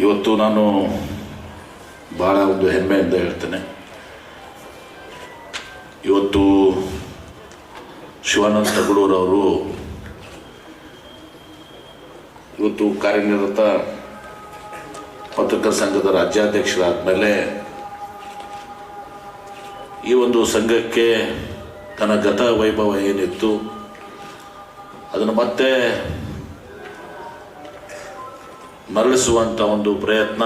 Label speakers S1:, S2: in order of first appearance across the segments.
S1: ಇವತ್ತು ನಾನು ಭಾಳ ಒಂದು ಹೆಮ್ಮೆಯಿಂದ ಹೇಳ್ತೇನೆ. ಇವತ್ತು ಶಿವಾನಂದ ತಗಡೂರವರು ಇವತ್ತು ಕಾರ್ಯನಿರತ ಪತ್ರಿಕಾ ಸಂಘದ ರಾಜ್ಯಾಧ್ಯಕ್ಷರಾದ ಮೇಲೆ ಈ ಒಂದು ಸಂಘಕ್ಕೆ ತನ್ನ ಗತ ವೈಭವ ಏನಿತ್ತು, ಅದನ್ನು ಮತ್ತೆ ಮರಳಿಸುವಂಥ ಒಂದು ಪ್ರಯತ್ನ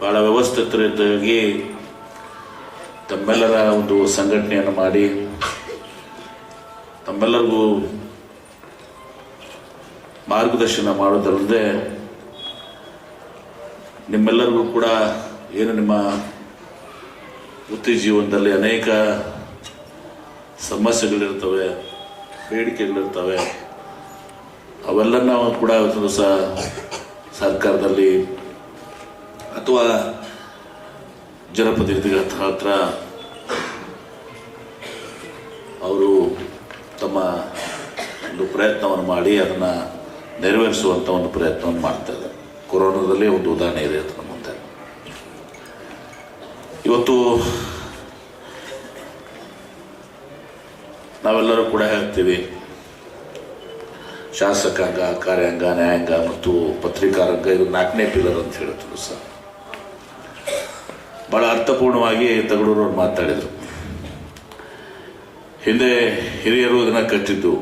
S1: ಭಾಳ ವ್ಯವಸ್ಥಿತರಿದ್ದಾಗಿ ತಮ್ಮೆಲ್ಲರ ಒಂದು ಸಂಘಟನೆಯನ್ನು ಮಾಡಿ ತಮ್ಮೆಲ್ಲರಿಗೂ ಮಾರ್ಗದರ್ಶನ ಮಾಡೋದಲ್ಲದೆ ನಿಮ್ಮೆಲ್ಲರಿಗೂ ಕೂಡ ಏನು ನಿಮ್ಮ ವೃತ್ತಿ ಜೀವನದಲ್ಲಿ ಅನೇಕ ಸಮಸ್ಯೆಗಳಿರ್ತವೆ, ಬೇಡಿಕೆಗಳಿರ್ತವೆ. ಅವೆಲ್ಲನ ಕೂಡ ಇವತ್ತು ದಿವಸ ಸರ್ಕಾರದಲ್ಲಿ ಅಥವಾ ಜನಪ್ರತಿನಿಧಿಗಳ ಹತ್ರ ಅವರು ತಮ್ಮ ಒಂದು ಪ್ರಯತ್ನವನ್ನು ಮಾಡಿ ಅದನ್ನು ನೆರವೇರಿಸುವಂಥ ಒಂದು ಪ್ರಯತ್ನವನ್ನು ಮಾಡ್ತಾ ಇದ್ದಾರೆ. ಕೊರೋನಾದಲ್ಲಿ ಒಂದು ಉದಾಹರಣೆ ಇದೆ ನಮ್ಮ ಮುಂದೆ. ಇವತ್ತು ನಾವೆಲ್ಲರೂ ಕೂಡ ಹೇಳ್ತೀವಿ ಶಾಸಕಾಂಗ, ಕಾರ್ಯಾಂಗ, ನ್ಯಾಯಾಂಗ ಮತ್ತು ಪತ್ರಿಕಾರಂಗ ಇದು ನಾಲ್ಕನೇ ಪಿಲ್ಲರ್ ಅಂತ ಹೇಳಿದ್ರು ಸರ್. ಭಾಳ ಅರ್ಥಪೂರ್ಣವಾಗಿ ತಗಡೂರವ್ರು ಮಾತಾಡಿದರು. ಹಿಂದೆ ಹಿರಿಯರು ಇದನ್ನು ಕಟ್ಟಿದ್ದು.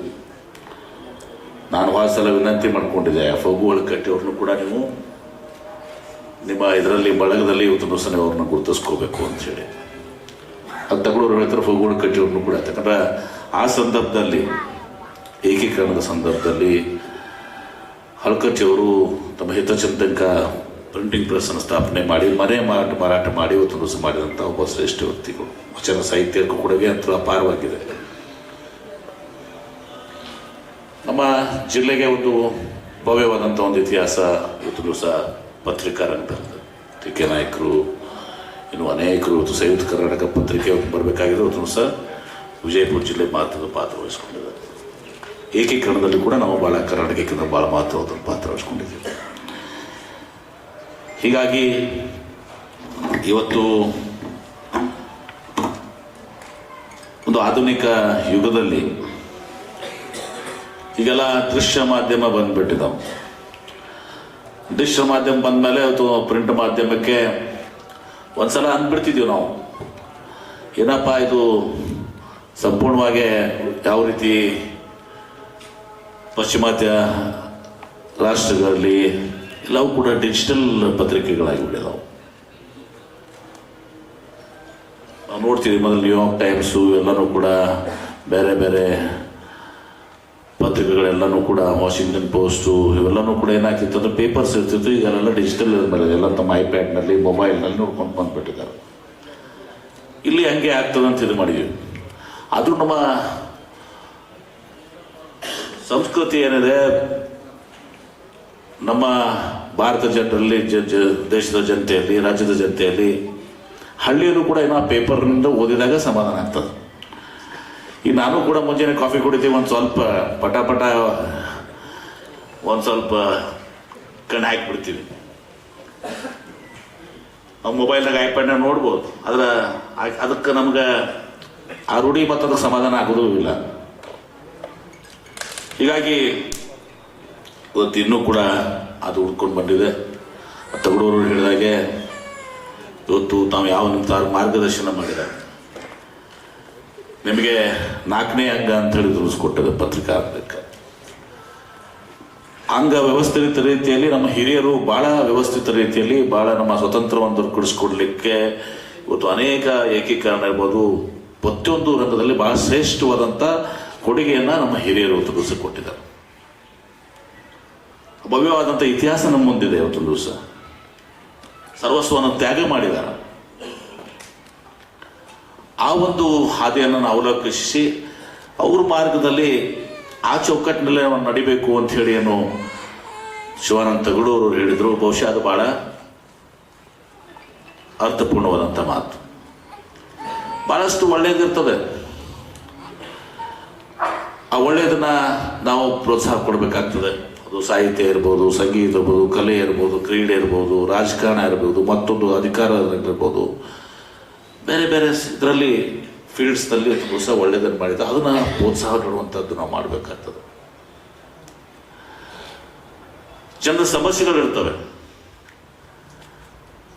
S1: ನಾನು ವಾಸಲ ಸಲ ವಿನಂತಿ ಮಾಡಿಕೊಂಡಿದ್ದೆ ಫಗುಗಳು ಕಟ್ಟಿಯವ್ರನ್ನು ಕೂಡ ನೀವು ನಿಮ್ಮ ಇದರಲ್ಲಿ ಬಳಗದಲ್ಲಿ ಇವತ್ತು ನೀವು ಅವ್ರನ್ನ ಗುರುತಿಸ್ಕೋಬೇಕು ಅಂತೇಳಿ ಅದು ತಗೊಳ್ಳೋರು ಹೇಳ್ತಾರೆ ಫಗುಗಳು ಕಟ್ಟಿಯವ್ರನ್ನು ಕೂಡ. ಯಾಕಂದ್ರೆ ಆ ಸಂದರ್ಭದಲ್ಲಿ ಏಕೀಕರಣದ ಸಂದರ್ಭದಲ್ಲಿ ಹಲ್ಕಚ್ಚಿಯವರು ತಮ್ಮ ಹಿತಚಿಂತಕ ಪ್ರಿಂಟಿಂಗ್ ಪ್ರೆಸ್ಸನ್ನು ಸ್ಥಾಪನೆ ಮಾಡಿ, ಮನೆ ಮಾರಾಟ ಮಾರಾಟ ಮಾಡಿ ಇವತ್ತು ದಿವಸ ಮಾಡಿದಂಥ ಒಬ್ಬ ಶ್ರೇಷ್ಠ ವ್ಯಕ್ತಿಗಳು ವಚನ ಸಾಹಿತ್ಯಕ್ಕೂ ಕೊಡುಗೆ ಅಂತ ಅಪಾರವಾಗಿದೆ ನಮ್ಮ ಜಿಲ್ಲೆಗೆ ಒಂದು ಭವ್ಯವಾದಂಥ ಒಂದು ಇತಿಹಾಸ ಇವತ್ತು ದಿವಸ ಪತ್ರಿಕಾ ರಂಗದಲ್ಲಿ ಟಿ ಕೆ ನಾಯಕರು, ಇನ್ನು ಅನೇಕರು ಇವತ್ತು ಸಂಯುಕ್ತ ಕರ್ನಾಟಕ ಪತ್ರಿಕೆ ಬರಬೇಕಾಗಿದೆ. ಇವತ್ತು ದಿವಸ ವಿಜಯಪುರ ಜಿಲ್ಲೆ ಮಹತ್ವದ ಪಾತ್ರ ವಹಿಸ್ಕೊಂಡಿದ್ದಾರೆ. ಏಕೀಕರಣದಲ್ಲಿ ಕೂಡ ನಾವು ಭಾಳ ಕರ್ನಾಟಕಕ್ಕೆ ಭಾಳ ಮಹತ್ವದ ಪಾತ್ರ ವಹಿಸ್ಕೊಂಡಿದ್ದೀವಿ. ಹೀಗಾಗಿ ಇವತ್ತು ಒಂದು ಆಧುನಿಕ ಯುಗದಲ್ಲಿ ಈಗೆಲ್ಲ ದೃಶ್ಯ ಮಾಧ್ಯಮ ಬಂದ್ಬಿಟ್ಟಿದ್ದಾವೆ ದೃಶ್ಯ ಮಾಧ್ಯಮ ಬಂದಮೇಲೆ ಅಥವಾ ಪ್ರಿಂಟ್ ಮಾಧ್ಯಮಕ್ಕೆ ಒಂದ್ಸಲ ಅಂದ್ಬಿಡ್ತಿದ್ದೀವಿ ನಾವು. ಏನಪ್ಪ ಇದು ಸಂಪೂರ್ಣವಾಗಿ ಯಾವ ರೀತಿ ಪಾಶ್ಚಿಮಾತ್ಯ ರಾಷ್ಟ್ರಗಳಲ್ಲಿ ಎಲ್ಲವೂ ಕೂಡ ಡಿಜಿಟಲ್ ಪತ್ರಿಕೆಗಳಾಗಿಬಿಟ್ಟಿದಾವೆ ನಾವು ನೋಡ್ತೀವಿ ಮೊದಲು ನ್ಯೂಯಾರ್ಕ್ ಟೈಮ್ಸು ಎಲ್ಲನೂ ಕೂಡ ಬೇರೆ ಬೇರೆ ಪತ್ರಿಕೆಗಳೆಲ್ಲನೂ ಕೂಡ ವಾಷಿಂಗ್ಟನ್ ಪೋಸ್ಟು ಇವೆಲ್ಲನೂ ಕೂಡ ಏನಾಗ್ತಿತ್ತು ಅಂದರೆ ಪೇಪರ್ಸ್ ಇರ್ತಿತ್ತು, ಈಗ ಡಿಜಿಟಲ್ ಮೇಲೆ ಎಲ್ಲ ತಮ್ಮ ಐಪ್ಯಾಡ್ನಲ್ಲಿ ಮೊಬೈಲ್ನಲ್ಲಿ ನೋಡ್ಕೊಂಡು ಬಂದುಬಿಟ್ಟಿದ್ದಾರೆ. ಇಲ್ಲಿ ಹಂಗೆ ಆಗ್ತದೆ ಅಂತ ಇದು ಮಾಡಿದ್ವಿ ಆದರೂ ನಮ್ಮ ಸಂಸ್ಕೃತಿ ಏನಿದೆ, ನಮ್ಮ ಭಾರತ ಜನರಲ್ಲಿ, ಜ ದೇಶದ ಜನತೆಯಲ್ಲಿ, ರಾಜ್ಯದ ಜನತೆಯಲ್ಲಿ ಹಳ್ಳಿಯಲ್ಲೂ ಕೂಡ ಏನೋ ಪೇಪರ್ನಿಂದ ಓದಿದಾಗ ಸಮಾಧಾನ ಆಗ್ತದೆ. ಈಗ ನಾನು ಕೂಡ ಮುಂಜಾನೆ ಕಾಫಿ ಕುಡಿತೀವಿ, ಒಂದು ಸ್ವಲ್ಪ ಪಟ ಪಟ, ಒಂದು ಸ್ವಲ್ಪ ಕಣ್ಣು ಹಾಕಿಬಿಡ್ತೀವಿ. ನಾವು ಮೊಬೈಲ್ನಾಗ ಐಪ್ಯಾಡ್ನಾಗ ನೋಡ್ಬೋದು, ಆದ್ರೆ ಅದಕ್ಕೆ ನಮ್ಗೆ ಆ ರೂಢಿ ಮತ್ತು ಅದಕ್ಕೆ ಸಮಾಧಾನ ಆಗೋದೂ ಇಲ್ಲ. ಹೀಗಾಗಿ ಇವತ್ತು ಇನ್ನೂ ಕೂಡ ಅದು ಉಳ್ಕೊಂಡು ಬಂದಿದೆ. ತಗಡೂರು ಹೇಳಿದಾಗೆ ಇವತ್ತು ತಾವು ಯಾವ ತಾವು ಮಾರ್ಗದರ್ಶನ ಮಾಡಿದ ನಿಮಗೆ ನಾಲ್ಕನೇ ಅಂಗ ಅಂತ ಹೇಳಿ ತಿಳಿಸ್ಕೊಟ್ಟದೆ ಪತ್ರಿಕಾ ಅಂಗಕ್ಕೆ. ಅಂಗ ವ್ಯವಸ್ಥಿತ ರೀತಿಯಲ್ಲಿ ನಮ್ಮ ಹಿರಿಯರು ಬಹಳ ವ್ಯವಸ್ಥಿತ ರೀತಿಯಲ್ಲಿ ಬಹಳ ನಮ್ಮ ಸ್ವತಂತ್ರವನ್ನು ದೊರಕಿಸ್ಕೊಡ್ಲಿಕ್ಕೆ ಇವತ್ತು ಅನೇಕ ಏಕೀಕರಣ ಇರ್ಬೋದು. ಪ್ರತಿಯೊಂದು ರಂಗದಲ್ಲಿ ಬಹಳ ಶ್ರೇಷ್ಠವಾದಂಥ ಕೊಡುಗೆಯನ್ನ ನಮ್ಮ ಹಿರಿಯರು ಅವತ್ತು ದಿವಸ ಕೊಟ್ಟಿದ್ದಾರೆ. ಭವ್ಯವಾದಂಥ ಇತಿಹಾಸ ನಮ್ಮ ಮುಂದಿದೆ ಇವತ್ತು ದಿವಸ. ಸರ್ವಸ್ವವನ್ನು ತ್ಯಾಗ ಮಾಡಿದ್ದಾರೆ. ಆ ಒಂದು ಹಾದಿಯನ್ನು ನಾವು ಅವಲೋಕಿಸಿ ಅವ್ರ ಮಾರ್ಗದಲ್ಲಿ ಆ ಚೌಕಟ್ಟಿನಲ್ಲಿ ನಾವು ನಡಿಬೇಕು ಅಂತ ಹೇಳಿ ಏನು ಶಿವಾನಂದ ತಗಡೂರು ಹೇಳಿದರು. ಬಹುಶಃ ಅದು ಬಹಳ ಅರ್ಥಪೂರ್ಣವಾದಂಥ ಮಾತು. ಬಹಳಷ್ಟು ಒಳ್ಳೆಯದಿರ್ತದೆ ಒಳ್ಳೆಯದನ್ನ ನಾವು ಪ್ರೋತ್ಸಾಹ ಕೊಡಬೇಕಾಗ್ತದೆ. ಅದು ಸಾಹಿತ್ಯ ಇರ್ಬೋದು, ಸಂಗೀತ ಇರ್ಬೋದು, ಕಲೆ ಇರ್ಬೋದು, ಕ್ರೀಡೆ ಇರ್ಬೋದು, ರಾಜಕಾರಣ ಇರ್ಬೋದು, ಮತ್ತೊಂದು ಅಧಿಕಾರ ಇರ್ಬೋದು. ಬೇರೆ ಬೇರೆ ಇದರಲ್ಲಿ ಫೀಲ್ಡ್ಸ್ನಲ್ಲಿ ಹೊಸ ಒಳ್ಳೆಯದನ್ನು ಮಾಡಿದ ಅದನ್ನು ಪ್ರೋತ್ಸಾಹ ನೀಡುವಂಥದ್ದು ನಾವು ಮಾಡಬೇಕಾಗ್ತದೆ. ಜನರ ಸಮಸ್ಯೆಗಳು ಇರ್ತವೆ.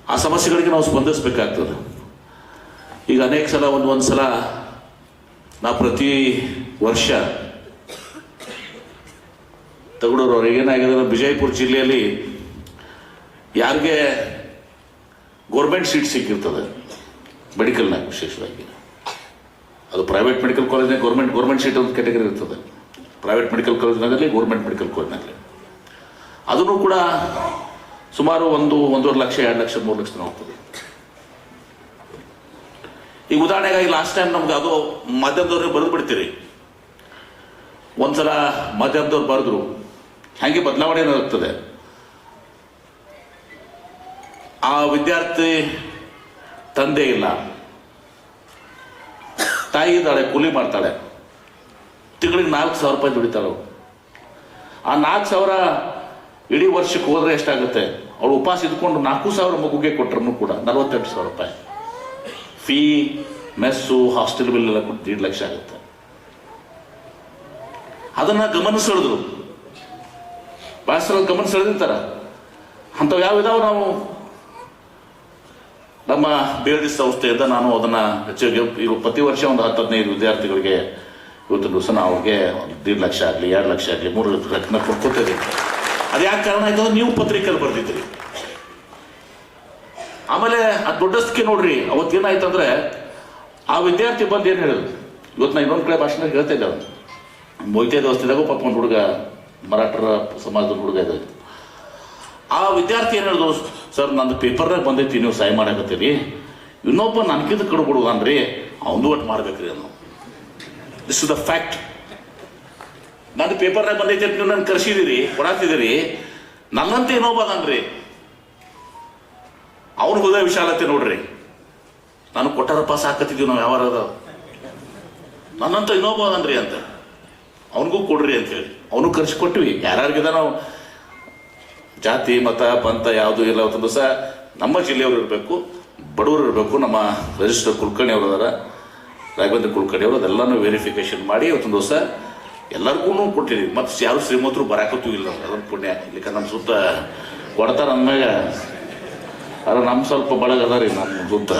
S1: ಆ ಸಮಸ್ಯೆಗಳಿಗೆ ನಾವು ಸ್ಪಂದಿಸಬೇಕಾಗ್ತದೆ. ಈಗ ಅನೇಕ ಸಲ ಒಂದು ಒಂದು ಸಲ ನಾವು ಪ್ರತಿ ವರ್ಷ ತಗಡೂರು ಅವ್ರಿಗೆ ಏನಾಗಿದೆ ವಿಜಯಪುರ ಜಿಲ್ಲೆಯಲ್ಲಿ ಯಾರಿಗೆ ಗೋರ್ಮೆಂಟ್ ಸೀಟ್ ಸಿಕ್ಕಿರ್ತದೆ? ಮೆಡಿಕಲ್ನಾಗ ವಿಶೇಷವಾಗಿ. ಅದು ಪ್ರೈವೇಟ್ ಮೆಡಿಕಲ್ ಕಾಲೇಜ್ನಾಗ ಗೌರ್ಮೆಂಟ್ ಗೌರ್ಮೆಂಟ್ ಸೀಟ್ ಒಂದು ಕ್ಯಾಟಗರಿ ಇರ್ತದೆ. ಪ್ರೈವೇಟ್ ಮೆಡಿಕಲ್ ಕಾಲೇಜ್ನಾಗಲಿ ಗೌರ್ಮೆಂಟ್ ಮೆಡಿಕಲ್ ಕಾಲೇಜ್ನಾಗಲಿ ಅದನ್ನು ಕೂಡ ಸುಮಾರು ಒಂದು, ಒಂದೂವರೆ ಲಕ್ಷ, ಎರಡು ಲಕ್ಷ, ಮೂರು ಲಕ್ಷ ಹೋಗ್ತದೆ. ಈಗ ಉದಾಹರಣೆಗಾಗಿ ಲಾಸ್ಟ್ ಟೈಮ್ ನಮ್ಗೆ ಅದು ಮಾಧ್ಯಮದವ್ರಿಗೆ ಬರೆದು ಬಿಡ್ತೀರಿ ಒಂದ್ಸಲ ಮಾಧ್ಯಮದವ್ರು ಬರೆದ್ರು. ಹಾಗೆ ಬದಲಾವಣೆ ಇರುತ್ತದೆ ಆ ವಿದ್ಯಾರ್ಥಿ ತಂದೆ ಇಲ್ಲ. ತಾಯಿ ಇದ್ದಾಳೆ, ಕೂಲಿ ಮಾಡ್ತಾಳೆ. ತಿಂಗಳಿಗೆ ನಾಲ್ಕು ಸಾವಿರ ರೂಪಾಯಿ ದುಡಿತಾಳೆ. ಆ ನಾಲ್ಕು ಸಾವಿರ ಇಡೀ ವರ್ಷಕ್ಕೆ ಹೋದ್ರೆ ಎಷ್ಟಾಗುತ್ತೆ? ಅವಳು ಉಪವಾಸ ಇದ್ಕೊಂಡು ನಾಲ್ಕು ಸಾವಿರ ಮಗುಗೆ ಕೊಟ್ಟರು ಕೂಡ ನಲವತ್ತೆಂಟು ಸಾವಿರ ರೂಪಾಯಿ. ಫೀ ಮೆಸ್ಸು ಹಾಸ್ಟೆಲ್ ಬಿಲ್ ಎಲ್ಲ ಕೊಟ್ಟು ದೀಡ್ ಲಕ್ಷ ಆಗುತ್ತೆ. ಅದನ್ನ ಗಮನ ಸಲ ಗಮನ ಸೆಳೆದಿರ್ತಾರ ಅಂಥವು ಯಾವ ಇದಾವ ನಾವು? ನಮ್ಮ ಬೇಡಿ ಸಂಸ್ಥೆಯಿಂದ ನಾನು ಅದನ್ನ ಹೆಚ್ಚಿಗೆ ಈಗ ಪ್ರತಿ ವರ್ಷ ಒಂದು ಹತ್ತು ಹದಿನೈದು ವಿದ್ಯಾರ್ಥಿಗಳಿಗೆ ಇವತ್ತು ದಿವಸ ನಾವು ಅವ್ರಿಗೆ ದೀಡ್ ಲಕ್ಷ ಆಗಲಿ, ಎರಡು ಲಕ್ಷ ಆಗಲಿ, ಮೂರು ಲಕ್ಷ ಲಕ್ಷ ಕೊಡ್ಕೋತೇವೆ. ಅದು ಯಾಕೆ ಕಾರಣ ಆಯ್ತು ಅಂದ್ರೆ ನೀವು ಪತ್ರಿಕೆಯಲ್ಲಿ ಬರ್ದಿದ್ರಿ ಆಮೇಲೆ ಆ ದೊಡ್ಡಸ್ಕೆ ನೋಡ್ರಿ ಅವತ್ತೇನಾಯ್ತಂದ್ರೆ ಆ ವಿದ್ಯಾರ್ಥಿ ಬಂದು ಏನು ಹೇಳಿದ್ರು ಇವತ್ತು ನಾ ಇನ್ನೊಂದು ಕಡೆ ಭಾಷಣ ಹೇಳ್ತಾ ಇದ್ದೆ ಅವನು. ಮೊಯ್ತೆ ದೋಸ್ತಿದಾಗ ಪಾಪ ಒಂದು ಹುಡುಗ ಮರಾಠರ ಸಮಾಜದ ಹುಡುಗ ಇದ್ದಾಯ್ತು ಆ ವಿದ್ಯಾರ್ಥಿ ಏನು ಹೇಳಿದ್ರು ಸರ್, ನಂದು ಪೇಪರ್ನಾಗ ಬಂದೈತಿ, ನೀವು ಸಹಾಯ ಮಾಡಕತ್ತೀರಿ. ಇನ್ನೊಬ್ಬ ನನಗಿಂತ ಕಡ್ಬಿಡುವನ್ರಿ ಅವನು ಒಟ್ಟು ಮಾಡ್ಬೇಕ್ರಿ ಅನ್ನೋ. ದಿಸ್ ಇಸ್ ದ ಫ್ಯಾಕ್ಟ್ ನನ್ನ ಪೇಪರ್ನಾಗ ಬಂದೈತಿ ನೀವು ನನ್ನ ಕರ್ಸಿದಿರಿ ಕೊಡಾತಿದ್ದೀರಿ ನನ್ನಂತ ಇನ್ನೊಬ್ಬ ಅದನ್ರಿ. ಅವ್ನ ಹೃದಯ ವಿಶಾಲತೆ ನೋಡ್ರಿ. ನಾನು ಕೊಟ್ಟಾರಪ್ಪ ಹಾಕತ್ತಿದ್ದೀವಿ ನಾವು ಯಾವಾರ ನನ್ನಂತ ಇನ್ನೊಬ್ಬ ಅದನ್ರಿ ಅಂತ. ಅವನಿಗೂ ಕೊಡ್ರಿ ಅಂತ ಹೇಳಿ ಖರ್ಚು ಕರ್ಸಿಕೊಟ್ವಿ. ಯಾರ್ಯಾರಿಗಿದೆ ನಾವು ಜಾತಿ, ಮತ, ಪಂಥ ಯಾವುದು ಇಲ್ಲ ಅವತ್ತು ಸಹ ನಮ್ಮ ಜಿಲ್ಲೆಯವರು ಇರಬೇಕು, ಬಡವರು ಇರಬೇಕು, ನಮ್ಮ ರಿಜಿಸ್ಟರ್ ಕುಲಕರ್ಣಿ ಅವರು ಅದರ, ರಾಘವೇಂದ್ರ ಕುಲಕರ್ಣಿ ಅವರು ಅದೆಲ್ಲನೂ ವೆರಿಫಿಕೇಶನ್ ಮಾಡಿ ಅವತ್ತೊಂದು ದಿವಸ ಎಲ್ಲರಿಗೂ ಕೊಟ್ಟಿದ್ದೀವಿ ಮತ್ತು ಯಾರು ಶ್ರೀಮಂತರು ಬರಾಕತ್ತೂ ಇಲ್ಲ ಅದೊಂದು ಪುಣ್ಯ. ಇಲ್ಲಿಕ ನಮ್ಮ ಸುತ್ತ ಕೊಡ್ತಾರೆ ಅಂದಾಗ ಅದ್ರ ನಮ್ಮ ಸ್ವಲ್ಪ ಬಳಗದ ರೀ ನಮ್ಮ ಸುತ್ತ.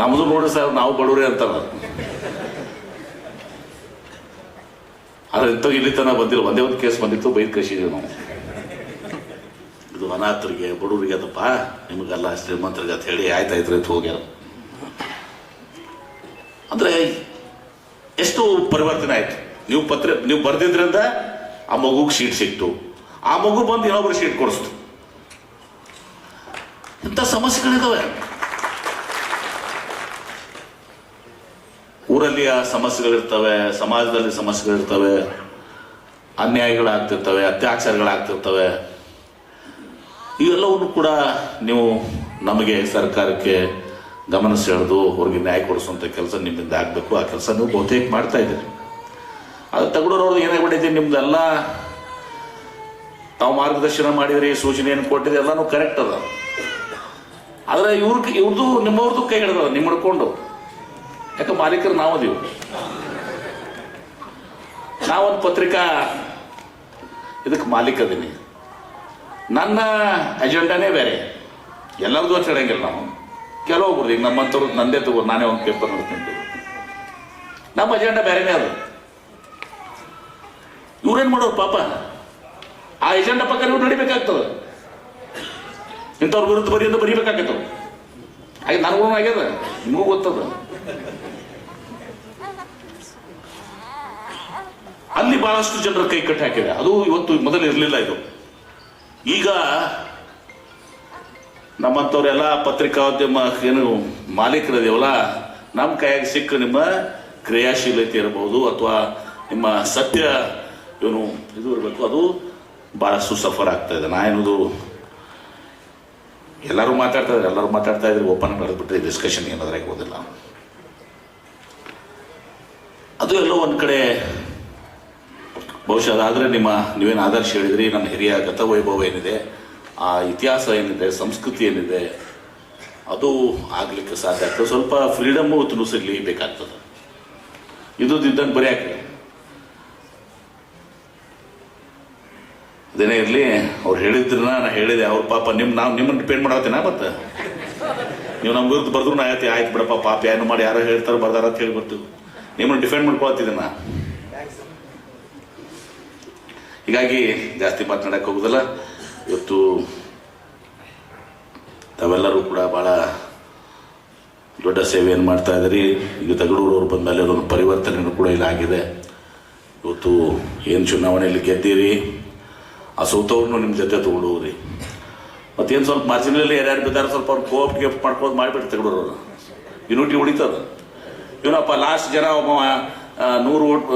S1: ನಮ್ಮದು ನೋಡಿ ಸರ್, ನಾವು ಬಡವ್ರಿ ಅಂತಾರ. ಆದ್ರೆ ಇಂಥ ಇಲ್ಲಿ ತನಕ ಬಂದಿಲ್ಲ. ಒಂದೇ ಒಂದು ಕೇಸ್ ಬಂದಿತ್ತು, ಬೈದ್ ಕಳಿಸಿದೀವಿ ನಾವು. ಇದು ಅನಾಥರಿಗೆ, ಬಡವರಿಗೆ ಅದಪ್ಪ. ನಿಮಗೆಲ್ಲ ಶ್ರೀಮಂತರಿಗೆ ಅಂತ ಹೇಳಿ ಆಯ್ತಾಯ್ತು ಅಂತ ಹೋಗ್ಯಾರ. ಅಂದ್ರೆ ಎಷ್ಟು ಪರಿವರ್ತನೆ ಆಯ್ತು. ನೀವು ಪತ್ರ, ನೀವು ಬರ್ದಿದ್ರಿಂದ ಆ ಮಗುಗೆ ಶೀಟ್ ಸಿಕ್ತು. ಆ ಮಗು ಬಂದು ಇನ್ನೊಬ್ರು ಶೀಟ್ ಕೊಡಿಸ್ತು. ಇಂಥ ಸಮಸ್ಯೆಗಳಿದಾವೆ? ಊರಲ್ಲಿ ಆ ಸಮಸ್ಯೆಗಳಿರ್ತವೆ, ಸಮಾಜದಲ್ಲಿ ಸಮಸ್ಯೆಗಳಿರ್ತವೆ, ಅನ್ಯಾಯಗಳಾಗ್ತಿರ್ತವೆ, ಅತ್ಯಾಚಾರಗಳಾಗ್ತಿರ್ತವೆ, ಇವೆಲ್ಲವನ್ನು ಕೂಡ ನೀವು ನಮಗೆ ಸರ್ಕಾರಕ್ಕೆ ಗಮನ ಸೆಳೆದು ಅವ್ರಿಗೆ ನ್ಯಾಯ ಕೊಡಿಸುವಂಥ ಕೆಲಸ ನಿಮ್ಮಿಂದ ಆಗಬೇಕು. ಆ ಕೆಲಸ ನೀವು ಬಹುತೇಕ ಮಾಡ್ತಾ ಇದ್ದೀರಿ. ಅದು ತಗಡೋರವ್ರು ಏನಾಗ್ಬಿಟ್ಟೈತಿ ನಿಮ್ದೆಲ್ಲ ತಾವು ಮಾರ್ಗದರ್ಶನ ಮಾಡಿದ್ರಿ, ಸೂಚನೆಯನ್ನು ಕೊಟ್ಟಿದ್ರಿ, ಎಲ್ಲನೂ ಕರೆಕ್ಟ್ ಅದ. ಆದ್ರೆ ಇವ್ರಿಗೆ ಇವ್ರದ್ದು ನಿಮ್ಮವ್ರದ್ದು ಕೈ ಹಿಡ್ದದ ನಿಮ್ಮ ಯಾಕೆ ಮಾಲೀಕರು ನಾವು ಅದೀವಿ ನಾವೊಂದು ಪತ್ರಿಕಾ ಇದಕ್ಕೆ ಮಾಲೀಕ ಅದೀನಿ. ನನ್ನ ಅಜೆಂಡಾನೇ ಬೇರೆ. ಎಲ್ಲರಿಗೂ ಹೇಳಂಗಿಲ್ಲ ನಾವು. ಕೆಲವೊಬ್ರು ಈಗ ನಮ್ಮಂಥವ್ರು ನಂದೇ ತಗೋ, ನಾನೇ ಒಂದು ಪೇಪರ್ ನೋಡ್ತೀನಿ ನಮ್ಮ ಅಜೆಂಡಾ ಬೇರೆನೇ ಅದು. ಇವ್ರೇನು ಮಾಡೋರು ಪಾಪ? ಆ ಎಜೆಂಡಾ ಪಕ್ಕ ನೀವು ನಡಿಬೇಕಾಗ್ತದೆ. ಇಂಥವ್ರ ವಿರುದ್ಧ ಬರೀ ಅಂತ ಬರೀಬೇಕಾಗತ್ತವು ಹಾಗೆ ನನಗೂ ಆಗ್ಯದ? ನಿಮಗೂ ಗೊತ್ತದ? ಅಲ್ಲಿ ಬಹಳಷ್ಟು ಜನರ ಕೈ ಕಟ್ಟಿ ಹಾಕಿದೆ ಅದು ಇವತ್ತು ಮೊದಲು ಇರಲಿಲ್ಲ ಇದು. ಈಗ ನಮ್ಮಂಥವ್ರೆಲ್ಲ ಪತ್ರಿಕಾದ್ಯಮ ಏನು ಮಾಲೀಕರದೇವಲ್ಲ, ನಮ್ಮ ಕೈಯಾಗಿ ಸಿಕ್ಕ ನಿಮ್ಮ ಕ್ರಿಯಾಶೀಲತೆ ಇರಬಹುದು ಅಥವಾ ನಿಮ್ಮ ಸತ್ಯ ಏನು ಇದು ಇರಬೇಕು, ಅದು ಬಹಳಷ್ಟು ಸಫರ್ ಆಗ್ತಾ ಇದೆ. ನಾ ಏನದು, ಎಲ್ಲರೂ ಮಾತಾಡ್ತಾ ಇದ್ದಾರೆ, ಎಲ್ಲರೂ ಮಾತಾಡ್ತಾ ಇದ್ರೆ ಓಪನ್ ಮಾಡಿದ್ಬಿಟ್ರೆ ಡಿಸ್ಕಷನ್ ಏನಾದ್ರಾಗ ಹೋದಿಲ್ಲ ಅದು ಎಲ್ಲೋ ಒಂದು ಕಡೆ ಬಹುಶಃ ಅದಾದರೆ ನಿಮ್ಮ ನೀವೇನು ಆದರ್ಶ ಹೇಳಿದ್ರಿ ನಮ್ಮ ಹಿರಿಯ ಗತವೈಭವ ಏನಿದೆ, ಆ ಇತಿಹಾಸ ಏನಿದೆ, ಸಂಸ್ಕೃತಿ ಏನಿದೆ, ಅದು ಆಗಲಿಕ್ಕೆ ಸಾಧ್ಯ ಆಗ್ತದೆ. ಸ್ವಲ್ಪ ಫ್ರೀಡಮ್ಮು ತುನುಸಲಿ ಬೇಕಾಗ್ತದೆ. ಇದು ಇದ್ದಂಗೆ ಬರೀ ಹಾಕಿ ಅದೇನೇ ಇರಲಿ, ಅವ್ರು ಹೇಳಿದ್ರನ್ನ ನಾನು ಹೇಳಿದೆ, ಅವ್ರ ಪಾಪ ನಿಮ್ಮ ನಾವು ನಿಮ್ಮನ್ನು ಡಿಪೆಂಡ್ ಮಾಡತ್ತೀನ ಮತ್ತೆ? ನೀವು ನಮ್ಮ ವಿರುದ್ಧ ಬರೆದ್ರು ನಾ ಆಯ್ತು ಆಯ್ತು ಬಿಡಪ್ಪ, ಪಾಪ ಏನು ಮಾಡಿ ಯಾರೋ ಹೇಳ್ತಾರೋ ಬರ್ದಾರ ಅಂತ ಹೇಳಿ ಬರ್ತೀವಿ. ನಿಮ್ಮನ್ನು ಡಿಫೆಂಡ್ ಮಾಡ್ಕೊಳತ್ತಿದ್ದೆ ನಾ ಹೀಗಾಗಿ ಜಾಸ್ತಿ ಮಾತನಾಡಕ್ಕೆ ಹೋಗುದಿಲ್ಲ. ಇವತ್ತು ತಾವೆಲ್ಲರೂ ಕೂಡ ಭಾಳ ದೊಡ್ಡ ಸೇವೆಯನ್ನು ಮಾಡ್ತಾ ಇದ್ದೀರಿ. ಈಗ ತಗಡೂರವ್ರು ಬಂದ ಮೇಲೆ ಅದೊಂದು ಪರಿವರ್ತನೆಯೂ ಕೂಡ ಇಲ್ಲಾಗಿದೆ ಇವತ್ತು ಏನು ಚುನಾವಣೆಯಲ್ಲಿ ಗೆದ್ದೀರಿ? ಆ ಸೋತವ್ರನ್ನೂ ನಿಮ್ಮ ಜೊತೆ ತೊಗೊಂಡು ಹೋಗ್ರಿ ಮತ್ತೇನು ಸ್ವಲ್ಪ ಮಾರ್ಜಿನಲ್ಲಿ ಯಾರ್ಯಾರು ಬಿದ್ದಾರೆ ಸ್ವಲ್ಪ ಅವ್ರು ಕೋಪ್ ಗಿಫ್ಟ್ ಮಾಡ್ಕೊಂಡು ಮಾಡಿಬಿಟ್ಟು ತಗಡೂರವ್ರು. ಯುನಿಟಿ ಉಳಿತದ ಇವನಪ್ಪ ಲಾಸ್ಟ್ ಜನ ಒಬ್ಬ ನೂರು ಓಟ್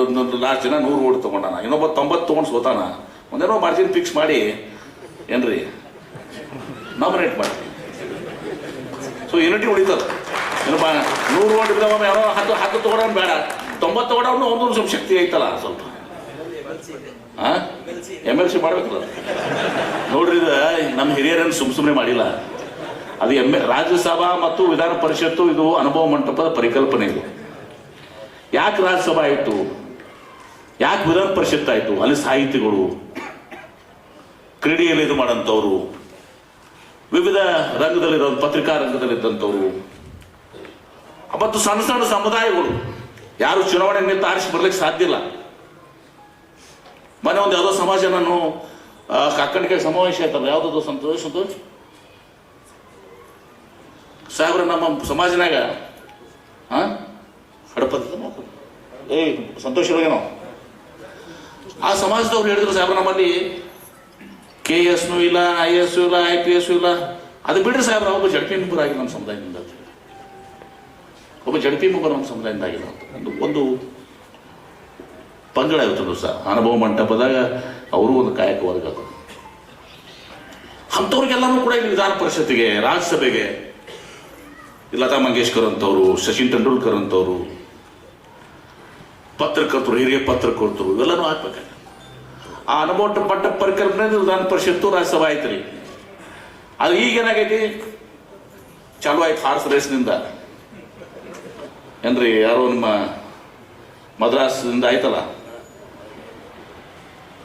S1: ಲಾಸ್ಟ್ ಜನ ನೂರು ಓಟ್ ತೊಗೊಂಡಾನ. ಇನ್ನೊಬ್ಬ ತೊಂಬತ್ತು ತೊಗೊಂಡು ಸೋತಾನ. ಒಂದೇನೋ ಮಾರ್ಜಿನ್ ಫಿಕ್ಸ್ ಮಾಡಿ, ಏನ್ರಿ? ನಾಮಿನೇಟ್ ಮಾಡಿ. ಸೊ ಯೂನಿಟಿ ಉಳಿತದ. ಏನಪ್ಪ ನೂರು ಓಟ್ ಇದ್ದಾವ ಯಾರೋ ಹತ್ತು ಹತ್ತು ತೊಗೊಳೋನು ಬೇಡ. ತೊಂಬತ್ತು ತೊಗೊಳೋನು ಒಂದು ಸ್ವಲ್ಪ ಶಕ್ತಿ ಐತಲ್ಲ ಸ್ವಲ್ಪ. ಹಾಂ ಎಂ ಎಲ್ ಸಿ ಮಾಡ್ಬೇಕಲ್ಲ ನೋಡ್ರಿ ಇದು, ನಮ್ಮ ಹಿರಿಯರನ್ನು ಸುಮ್ ಸುಮ್ಮನೆ ಮಾಡಿಲ್ಲ. ಅದು ಎಂ ರಾಜ್ಯಸಭಾ ಮತ್ತು ವಿಧಾನ ಪರಿಷತ್ತು ಇದು ಅನುಭವ ಮಂಟಪದ ಪರಿಕಲ್ಪನೆ ಇದು. ಯಾಕೆ ರಾಜ್ಯಸಭಾ ಆಯಿತು? ಯಾಕೆ ವಿಧಾನ ಪರಿಷತ್ ಆಯಿತು? ಅಲ್ಲಿ ಸಾಹಿತಿಗಳು, ಕ್ರೀಡೆಯಲ್ಲಿ ಇದು ಮಾಡೋಂಥವ್ರು ವಿವಿಧ ರಂಗದಲ್ಲಿರೋ ಪತ್ರಿಕಾ ರಂಗದಲ್ಲಿದ್ದಂಥವ್ರು, ಮತ್ತು ಸಣ್ಣ ಸಣ್ಣ ಸಮುದಾಯಗಳು, ಯಾರು ಚುನಾವಣೆ ನಿಂತು ಆರಿಸಿ ಬರ್ಲಿಕ್ಕೆ ಸಾಧ್ಯ ಇಲ್ಲ. ಮನೆ ಒಂದು ಯಾವುದೋ ಸಮಾಜ ನಾನು ಕಕ್ಕಂಡಿಕೆ ಸಮಾವೇಶ ಆಯ್ತಲ್ಲ ಯಾವುದೋ ಸಂತೋಷ ಸಂತೋಷ? ಸಾಹೇಬ್ರ, ನಮ್ಮ ಸಮಾಜನಾಗ ಹಾ ಹಡಪದ ಏ ಸಂತೋಷ ಏನೋ ಆ ಸಮಾಜದವ್ರು ಹೇಳಿದ್ರು, ಸಾಹೇಬ್ರ, ನಮ್ಮಲ್ಲಿ ಕೆ ಎಸ್ನು ಇಲ್ಲ ಐ ಎಸ್ ಇಲ್ಲ ಐ ಪಿ ಎಸ್ ಇಲ್ಲ. ಅದು ಬಿಡ್ರಿ ಸಾಹೇಬ್ರ, ಒಬ್ಬ ಜಡ್ಪಿ ಮೆಂಬರ್ ಆಗಿ ನಮ್ಮ ಸಮುದಾಯದಿಂದ ಒಬ್ಬ ಜಡ್ಪಿ ಮೆಂಬರ್ ನಮ್ಮ ಸಮುದಾಯದಿಂದ ಆಗಿಲ್ಲ ಅಂತ. ಒಂದು ಪಂಗಡ ಇರ್ತದ ಸಹ. ಅನುಭವ ಮಂಟಪದಾಗ ಅವರು ಒಂದು ಕಾಯಕ ವರ್ಗ ಅದು. ಅಂಥವ್ರಿಗೆಲ್ಲನೂ ಕೂಡ ಇಲ್ಲಿ ವಿಧಾನ ಪರಿಷತ್ತಿಗೆ, ರಾಜ್ಯಸಭೆಗೆ ಲತಾ ಮಂಗೇಶ್ಕರ್ ಅಂತವರು ಸಚಿನ್ ತೆಂಡೂಲ್ಕರ್ ಅಂತವರು ಪತ್ರಕರ್ತರು, ಹಿರಿಯ ಪತ್ರಕರ್ತರು ಇವೆಲ್ಲನೂ ಹಾಕ್ಬೇಕಾಗ ಆ ಅನುಭವ ಪಟ್ಟ ಪರಿಕಲ್ಪನೆ ವಿಧಾನ ಪರಿಷತ್ತು ರಾಜ್ಯಸಭಾ ಆಯ್ತು ರೀ. ಅದು ಈಗೇನಾಗೈತಿ ಚಾಲು ಆಯ್ತು ಹಾರ್ಸ್ ರೇಸ್ನಿಂದ ಏನ್ರಿ, ಯಾರೋ ನಿಮ್ಮ ಮದ್ರಾಸ್ದಿಂದ ಆಯ್ತಲ್ಲ?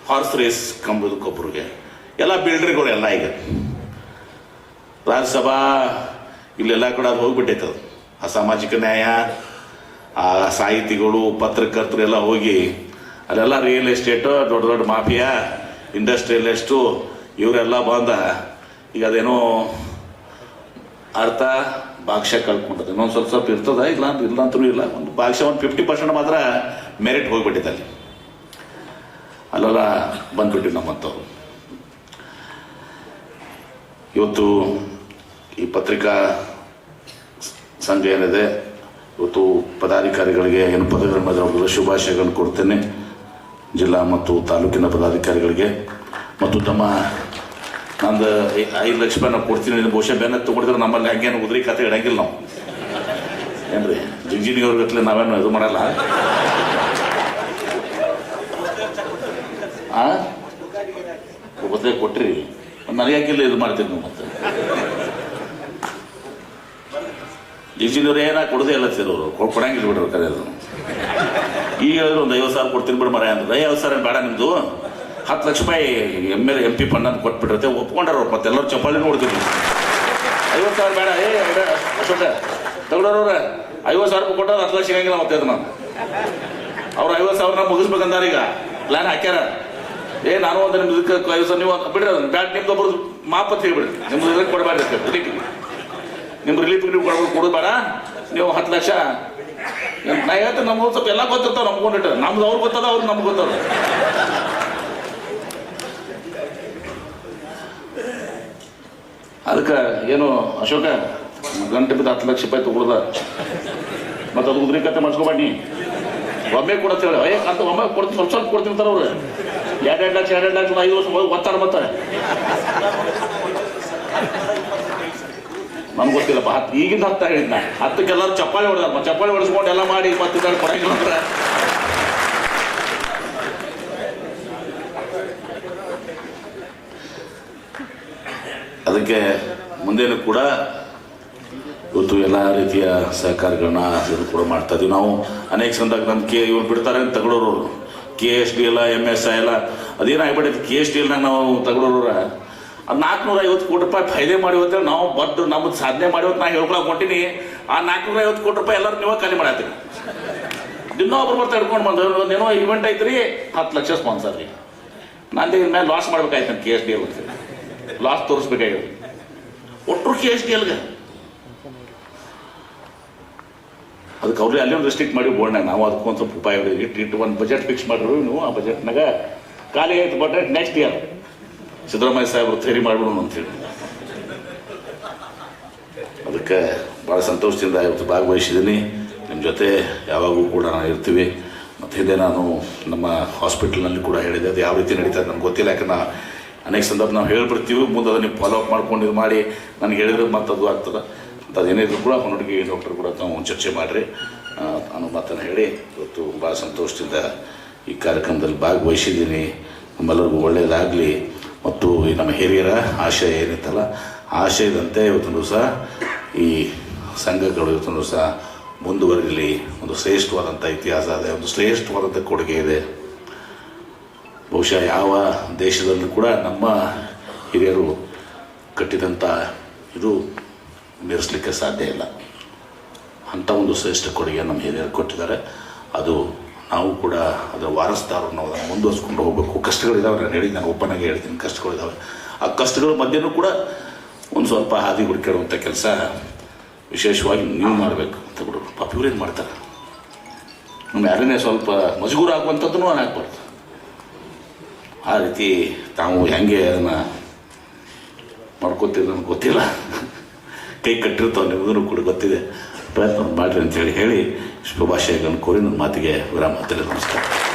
S1: ಹಾರ್ಸ್ ರೇಸ್ ಕಂಬದಕ್ಕೊಬ್ಬರಿಗೆ ಎಲ್ಲ ಬಿಲ್ಡರ್ಗಳು ಎಲ್ಲ ಈಗ. ರಾಜ್ಯಸಭಾ ಇಲ್ಲೆಲ್ಲ ಕೂಡ ಅದು ಹೋಗ್ಬಿಟ್ಟೈತೆ ಅದು ಆ ಸಾಮಾಜಿಕ ನ್ಯಾಯ ಆ ಸಾಹಿತಿಗಳು, ಪತ್ರಕರ್ತರು ಎಲ್ಲ ಹೋಗಿ, ಅಲ್ಲೆಲ್ಲ ರಿಯಲ್ ಎಸ್ಟೇಟು ದೊಡ್ಡ ದೊಡ್ಡ ಮಾಫಿಯಾ ಇಂಡಸ್ಟ್ರಿಯಲಿಸ್ಟು ಇವರೆಲ್ಲ ಬಂದ. ಈಗ ಅದೇನೋ ಅರ್ಥ ಭಾಗ್ಯ ಕಳ್ಕೊಂಡದ ಇನ್ನೊಂದು ಸ್ವಲ್ಪ ಸ್ವಲ್ಪ ಇರ್ತದ? ಇಲ್ಲ ಅಂತ ಇಲ್ಲ ಅಂತೂ ಇಲ್ಲ. ಒಂದು ಭಾಷೆ ಒಂದು ಫಿಫ್ಟಿ ಪರ್ಸೆಂಟ್ ಮಾತ್ರ ಮೆರಿಟ್ ಹೋಗ್ಬಿಟ್ಟಿದೆ ಅಲ್ಲಿ. ಅಲ್ಲೆಲ್ಲ ಬಂದ್ಬಿಟ್ಟಿವಿ ನಮ್ಮಂಥವ್ರು. ಇವತ್ತು ಈ ಪತ್ರಿಕಾ ಸಂಜೆ ಏನಿದೆ? ಇವತ್ತು ಪದಾಧಿಕಾರಿಗಳಿಗೆ ಏನು ಅವ್ರಿಗೆಲ್ಲ ಶುಭಾಶಯಗಳನ್ನು ಕೊಡ್ತೇನೆ. ಜಿಲ್ಲಾ ಮತ್ತು ತಾಲೂಕಿನ ಪದಾಧಿಕಾರಿಗಳಿಗೆ ಮತ್ತು ತಮ್ಮ ನಂದು ಐದು ಲಕ್ಷ ರೂಪಾಯಿ ನಾವು ಕೊಡ್ತೀನಿ ಬಹುಶಃ ಬೆನ್ನ ತೊಗೊಂಡಿದ್ರೆ ನಮ್ಮಲ್ಲಿ ಹಂಗೇನು ಉದ್ರಿ ಕತೆ ಇಡಂಗಿಲ್ಲ ನಾವು. ಏನ್ರಿ ಅವ್ರ ಗತ್ಲೆ ನಾವೇನು ಇದು ಮಾಡಲ್ಲ? ಆ? ಒಬ್ಬತ್ತೆ ಕೊಟ್ರಿ ನನಗೆ ಯಾಕಿಲ್ಲ ಇದು ಮಾಡ್ತೀನಿ ನಾವು ಮತ್ತೆ. ಇಂಜಿನಿಯರ್ ಏನ ಕೊಡದೆ ಇಲ್ಲ ಸೇರೋರು ಕೊಡಂಗಿಲ್ಲ ಬಿಡ್ರಿ ಕರೆಯೋದು ಈಗ ಹೇಳಿದ್ರು ಒಂದು ಐವತ್ತು ಸಾವಿರ ಕೊಡ್ತೀನಿ ಬಿಡು ಮರ ಅಂದ್ರೆ. ಐವತ್ತು ಸಾವಿರ ಬೇಡ ನಿಮ್ದು? ಹತ್ತು ಲಕ್ಷ ರೂಪಾಯಿ M L M P fund ಅಂತ ಕೊಟ್ಬಿಟ್ಟಿರುತ್ತೆ. ಒಪ್ಕೊಂಡಾರ ಅವ್ರು ಮತ್ತೆ ಎಲ್ಲರೂ ಚಪ್ಪಾಳಿ ನೋಡ್ತೀವಿ ಐವತ್ತು ಸಾವಿರ ಬೇಡ. ಏ ಅಶೋಕ ತಗೊಳ್ಳೋರವ್ರ ಐವತ್ತು ಸಾವಿರ ರೂಪಾಯಿ ಕೊಟ್ಟರೆ ಹತ್ತು ಲಕ್ಷ ಸಿಗಂಗಿಲ್ಲ ಮತ್ತೆ ಅದನ್ನ. ಅವ್ರು ಐವತ್ತು ಸಾವಿರ ಮುಗಿಸ್ಬೇಕಂದಾರ ಈಗ. ಪ್ಲಾನ್ ಹಾಕ್ಯಾರ. ಏ, ನಾನು ಒಂದು ನಿಮ್ದು ಐವತ್ತು ಸಾವಿರ ನೀವು ಬಿಡ್ರಿ ಬ್ಯಾಟ್ ನಿಮ್ದು ಒಬ್ಬರು ಮಾಪತ್ ಹೇಳ್ಬಿಡ್ರಿ. ನಿಮ್ದು ಇದಕ್ಕೆ ಕೊಡಬೇಡ್ರಿ ನಿಮ್ಮ ರಿಲೀಫಿಗೆ ನೀವು ಕೊಡೋದು ಕೊಡೋದು ಬೇಡ. ನೀವು ಹತ್ತು ಲಕ್ಷ. ನಾ ಹೇಳ್ತೀನಿ, ನಮ್ಗೆ ಸ್ವಲ್ಪ ಎಲ್ಲ ಗೊತ್ತಿರ್ತಾವ ನಮ್ಗೊಂಡಿಟ್ಟು ನಮ್ದು ಅವ್ರು ಗೊತ್ತದ ಅವ್ರು ನಮ್ಗೆ ಗೊತ್ತದ. ಅದಕ್ಕೆ ಏನು ಅಶೋಕ ಗಂಟೆ ಬಿದ್ದು ಹತ್ತು ಲಕ್ಷ ರೂಪಾಯಿ ತಗೊಳ್ದ. ಮತ್ತೆ ಅದು ಉದ್ರಿ ಕತೆ ಮಾಡ್ಸ್ಕೊಬಾಡಿ ಒಮ್ಮೆ ಕೊಡತ್ತೆ ಹೇಳಿ. ಏ ಅಂತ ಒಮ್ಮೆ ಕೊಡ್ತೀನಿ, ಸ್ವಲ್ಪ ಸ್ವಲ್ಪ ಕೊಡ್ತೀನಿ ಅಂತಾರೆ ಅವ್ರು. ಎರಡೆರಡು ಎರಡು ಲಕ್ಷ ಎರಡು ಲಕ್ಷ, ಐದು ವರ್ಷ ಹೋಗಿ ಒತ್ತಾರ ಮತ್ತೆ ನಮ್ಗೆ ಗೊತ್ತಿಲ್ಲಪ್ಪ ಹತ್ತು ಈಗಿನ ಹತ್ತು ಹೇಳಿದ್ನ ಹತ್ತಕ್ಕೆ ಎಲ್ಲರೂ ಚಪ್ಪಾಳಿ ಹೊಡೆದ ಚಪ್ಪಾಳಿ ಹೊಡೆಸ್ಕೊಂಡು ಎಲ್ಲ ಮಾಡಿ ಮತ್ತೆ ಕೊಡಂಗಿಲ್ಲ ಅಂದ್ರೆ. ಅದಕ್ಕೆ ಮುಂದೇನು ಕೂಡ ಇವತ್ತು ಎಲ್ಲ ರೀತಿಯ ಸಹಕಾರಗಳನ್ನ ಇವರು ಕೂಡ ಮಾಡ್ತಾ ಇದ್ದೀವಿ ನಾವು ಅನೇಕ ಸಂದಾಗ ನಮ್ಮ ಕೆ ಇವ್ರು ಬಿಡ್ತಾರೆ ಅಂತ ತಗೊಳ್ಳೋರು ಕೆ ಎಸ್ ಡಿ ಎಲ್ಲ, ಎಂ ಎಸ್ ಐ ಎಲ್ಲ ಅದೇನಾಗ್ಬಿಟ್ಟೈತಿ ಕೆ ಎಸ್ ಡಿ ಎಲ್ಲ ನಾವು ತಗೊಳ್ಳೋರ ನಾಲ್ಕುನೂರ ಐವತ್ತು ಕೋಟಿ ರೂಪಾಯಿ ಫೈದೆ ಮಾಡಿ ಹೋದ್ರೆ ನಾವು ಬದ್ದು ನಮ್ಮದು ಸಾಧನೆ ಮಾಡಿ ನಾ ಹೇಳ್ಕೊಳಕ್ ಹೊಂಟೀನಿ. ಆ ನಾಲ್ಕುನೂರ ಐವತ್ತು ಕೋಟಿ ರೂಪಾಯಿ ಎಲ್ಲರೂ ನೀವೇ ಖಾಲಿ ಮಾಡತ್ತೀವಿ ದಿನ ಒಬ್ರು ಬರ್ತಾ ಹಿಡ್ಕೊಂಡು ಬಂದು, ಏನೋ ಇವೆಂಟ್ ಐತ್ರಿ, ಹತ್ತು ಲಕ್ಷ ಸ್ಪಾನ್ಸರ್ ರೀ. ಇದ್ರ ಮೇಲೆ loss ಮಾಡ್ಬೇಕಾಯ್ತು K S D L loss ತೋರಿಸ್ಬೇಕಾಗಿತ್ತು ಒಟ್ಟರು ಕೆ ಎಸ್ ಡಿ ಎಲ್ಗೆ ಅದಕ್ಕೆ ಅವ್ರಿಗೆ ಅಲ್ಲಿ ಒಂದು ರೆಸ್ಟ್ರಿಕ್ಟ್ ಮಾಡಿ ಬೋರ್ಡ್ನಾಗ ನಾವು ಅದಕ್ಕೊಂದು ಸ್ವಲ್ಪ ಉಪಾಯ. ಇಟ್ಟು ಇಟ್ಟು ಒಂದು ಬಜೆಟ್ ಫಿಕ್ಸ್ ಮಾಡಿರು ನೀವು ಆ ಬಜೆಟ್ನಾಗ ಖಾಲಿ ಆಯ್ತು ಬಜೆಟ್ ನೆಕ್ಸ್ಟ್ ಇಯರ್ ಸಿದ್ದರಾಮಯ್ಯ ಸಾಹೇಬರು ಥೇರಿ ಮಾಡ್ಬಿಡೋಣ ಅಂತೇಳಿ ಅದಕ್ಕೆ ಭಾಳ ಸಂತೋಷದಿಂದ ಇವತ್ತು ಭಾಗವಹಿಸಿದ್ದೀನಿ. ನಿಮ್ಮ ಜೊತೆ ಯಾವಾಗೂ ಕೂಡ ನಾನು ಇರ್ತೀವಿ. ಮತ್ತು ಹಿಂದೆ ನಾನು ನಮ್ಮ ಹಾಸ್ಪಿಟಲ್ನಲ್ಲಿ ಕೂಡ ಹೇಳಿದೆ. ಅದು ಯಾವ ರೀತಿ ನಡೀತದೆ ನನಗೆ ಗೊತ್ತಿಲ್ಲ. ಯಾಕಂದ್ರೆ ಅನೇಕ ಸಂದರ್ಭ ನಾವು ಹೇಳ್ಬಿಡ್ತೀವಿ. ಮುಂದೆ ಅದನ್ನು ಫಾಲೋ ಅಪ್ ಮಾಡ್ಕೊಂಡು ಇದು ಮಾಡಿ ನನಗೆ ಹೇಳಿದ್ರೆ ಮತ್ತೆ ಅದು ಆಗ್ತದೆ. ಅಂತ ಅದೇನಿದ್ರು ಕೂಡ ಹುಡುಗಿ ಡಾಕ್ಟರ್ ಕೂಡ ತಾವು ಚರ್ಚೆ ಮಾಡಿರಿ. ನಾನು ಮಾತನ್ನು ಹೇಳಿ ಇವತ್ತು ಭಾಳ ಸಂತೋಷದಿಂದ ಈ ಕಾರ್ಯಕ್ರಮದಲ್ಲಿ ಭಾಗವಹಿಸಿದ್ದೀನಿ. ನಮ್ಮೆಲ್ಲರಿಗೂ ಒಳ್ಳೆಯದಾಗಲಿ ಮತ್ತು ನಮ್ಮ ಹಿರಿಯರ ಆಶಯ ಏನಿತ್ತಲ್ಲ, ಆಶಯದಂತೆ ಇವತ್ತು ದಿವಸ ಈ ಸಂಘಗಳು ಇವತ್ತು ದಿವಸ ಮುಂದುವರಿಲಿ, ಒಂದು ಶ್ರೇಷ್ಠವಾದಂಥ ಇತಿಹಾಸ ಇದೆ ಒಂದು ಶ್ರೇಷ್ಠವಾದಂಥ ಕೊಡುಗೆ ಇದೆ. ಬಹುಶಃ ಯಾವ ದೇಶದಲ್ಲೂ ಕೂಡ ನಮ್ಮ ಹಿರಿಯರು ಕಟ್ಟಿದಂಥ ಇದು ಮೀರಿಸಲಿಕ್ಕೆ ಸಾಧ್ಯ ಇಲ್ಲ. ಅಂಥ ಒಂದು ಶ್ರೇಷ್ಠ ಕೊಡುಗೆ ನಮ್ಮ ಹಿರಿಯರು ಕೊಟ್ಟಿದ್ದಾರೆ. ಅದು ನಾವು ಕೂಡ ಅದರ ವಾರಸ್ದಾರರು ನಾವು ಅದನ್ನು ಮುಂದುವರ್ಸ್ಕೊಂಡು ಹೋಗಬೇಕು. ಕಷ್ಟಗಳಿದ್ದಾವೆ ನಾನು ಹೇಳಿ ನಾನು ಆಗಿ ಹೇಳ್ತೀನಿ ಕಷ್ಟಗಳಿದ್ದಾವೆ ಆ ಕಷ್ಟಗಳ ಮಧ್ಯೆನೂ ಕೂಡ ಒಂದು ಸ್ವಲ್ಪ ಹಾದಿ ಹುಡುಕಿಡುವಂಥ ಕೆಲಸ ವಿಶೇಷವಾಗಿ ನೀವು ಮಾಡಬೇಕು ಅಂತ ಬಿಡು. ಪಾಪ ಇವ್ರೇನು ಮಾಡ್ತಾರೆ? ನಮ್ಮ ಯಾರನ್ನೇ ಸ್ವಲ್ಪ ಮಜಗೂರು ಆಗುವಂಥದ್ದನ್ನು ಹಾಕ್ಬಾರ್ದು ಆ ರೀತಿ ತಾವು ಹೆಂಗೆ ಅದನ್ನು ಮಾಡ್ಕೋತೀರಿ ನನಗೆ ಗೊತ್ತಿಲ್ಲ. ಕೈ ಕಟ್ಟಿರ್ತಾವೆ ನಿಮಗೂ ಕೂಡ ಗೊತ್ತಿದೆ. ಪ್ರಯತ್ನ ಮಾಡಿರಿ ಅಂತೇಳಿ ಹೇಳಿ ಶುಭಾಶಯಗಳನ್ನು ಕೋರಿ ನನ್ನ ಮಾತಿಗೆ ವಿರಾಮ ಹತ್ತಿರ ನಮಸ್ಕಾರ.